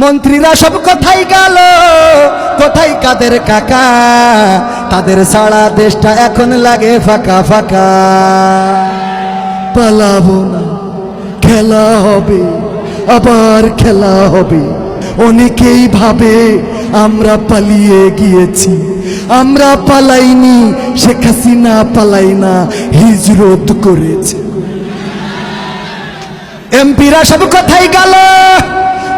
মন্ত্রীরা সব কোথায় গেল? কোথায় কাদের কাকা? তাদের সারা দেশটা এখন লাগে ফাঁকা ফাঁকা। পালাবো না, খেলা হবে, আবার খেলা হবে। অনেকেই ভাবে আমরা পালিয়ে গিয়েছি। আমরা পালাইনি, শেখ হাসিনা পালাই না, হিজরত করেছে। এমপিরা সব কোথায় গেল?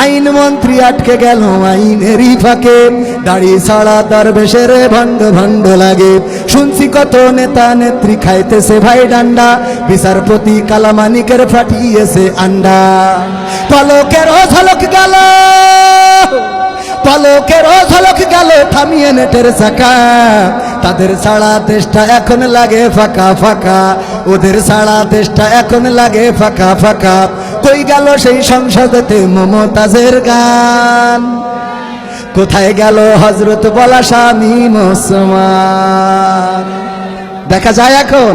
আইন মন্ত্রী আটকে গেল আইনেরই ফাঁকে। দাড়ি ছাড়া দরবেশের ভণ্ড ভণ্ড লাগে। শুনছি কত নেতা নেত্রী খাইতেছে ভাই ডান্ডা। বিচারপতি কালামানিকের ফাটিয়েছে আন্ডা। পলকের ঝলক গেল। পলকের ঝলক গেল, থামিয়ে নেটের চাকা। তাদের সারা দেশটা এখন লাগে ফাঁকা ফাঁকা। ওদের সারা দেশটা এখন লাগে ফাঁকা ফাঁকা। কই গেল সেই সংসদেতে মমতাজের গান। কোথায় গেল হজরত বলা স্বামী মুসলমান? দেখা যায় এখন?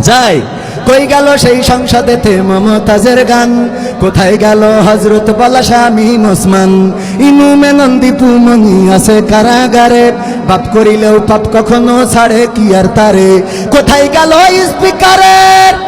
যায়। কই গেল সেই সংসদেতে মমতাজের গান? কোথায় গেল হজরত বলা স্বামী মুসমান ইনু মেনন্দি পুমনি আছে কারাগারে। পাপ করিলেও পাপ কখনো ছাড়ে, কি আর তারে? কোথায় গেল স্পিকারের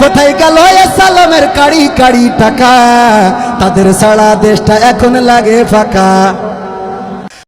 কোথায় গেল সালামের কাড়ি কাড়ি টাকা? তাদের সারা দেশটা এখন লাগে ফাঁকা।